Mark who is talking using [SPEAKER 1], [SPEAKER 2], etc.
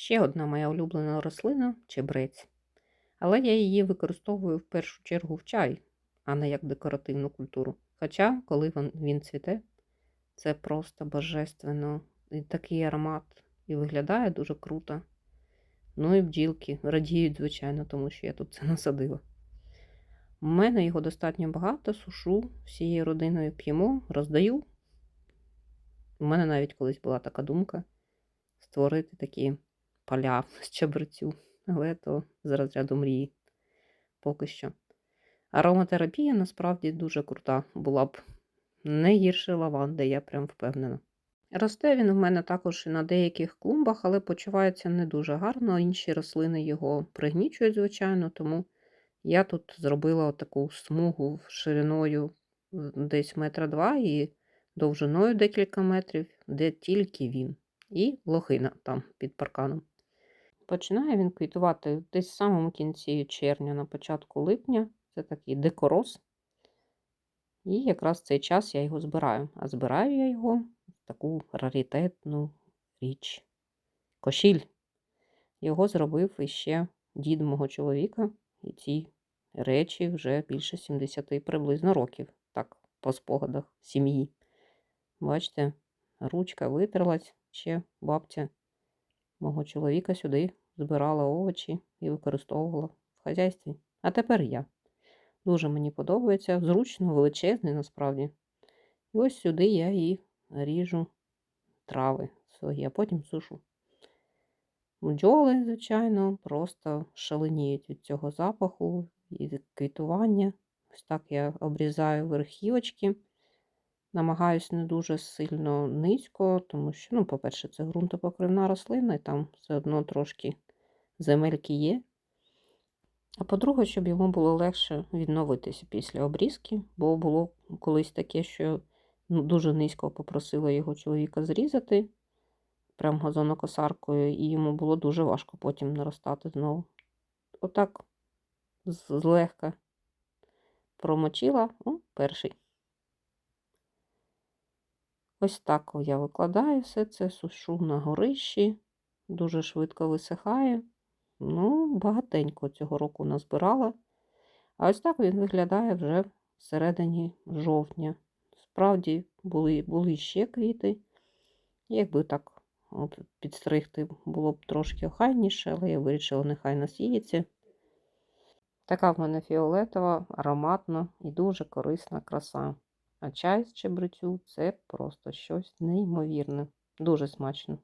[SPEAKER 1] Ще одна моя улюблена рослина чебрець. Але я її використовую в першу чергу в чай, а не як декоративну культуру. Хоча, коли він, цвіте, це просто божественно. І такий аромат і виглядає дуже круто. Ну і бджілки радіють, звичайно, тому що я тут це насадила. У мене його достатньо багато, сушу всією родиною п'ємо, роздаю. У мене навіть колись була така думка створити такі поля з чабрецю, але то з розряду мрії поки що. Ароматерапія насправді дуже крута була б не гірше лаванди, я прям впевнена. Росте він в мене також і на деяких клумбах, але почувається не дуже гарно. Інші рослини його пригнічують, звичайно, тому я тут зробила таку смугу шириною десь метра два і довжиною декілька метрів, де тільки він, і лохина там під парканом. Починає він квітувати десь в самому кінці червня, на початку липня. Це такий декороз. І якраз в цей час я його збираю. А збираю я його в таку раритетну річ. Кошіль. Його зробив іще дід мого чоловіка, і ці речі вже більше 70 приблизно років, так, по спогадах сім'ї. Бачите, ручка витерлась, ще бабця мого чоловіка сюди збирала овочі і використовувала в хазяйстві. А тепер я. Дуже мені подобається, зручно, величезний насправді. І ось сюди я і ріжу трави свої, а потім сушу. Бджоли, звичайно, просто шаленіють від цього запаху і квітування. Ось так я обрізаю верхівочки. Намагаюсь не дуже сильно низько, тому що, ну, по-перше, це ґрунтопокривна рослина, і там все одно трошки земельки є. А по-друге, щоб йому було легше відновитися після обрізки, бо було колись таке, що ну, дуже низько попросила його чоловіка зрізати прям газонокосаркою, і йому було дуже важко потім наростати знову. Отак злегка промочила о, перший. Ось так я викладаю все це, сушу на горищі, дуже швидко висихає. Ну, багатенько цього року назбирала. А ось так він виглядає вже всередині жовтня. Справді були були ще квіти. Якби так от підстригти було б трошки охайніше, але я вирішила, нехай насіється. Така в мене фіолетова, ароматна і дуже корисна краса. А чай з чебрецю це просто щось неймовірне. Дуже смачно.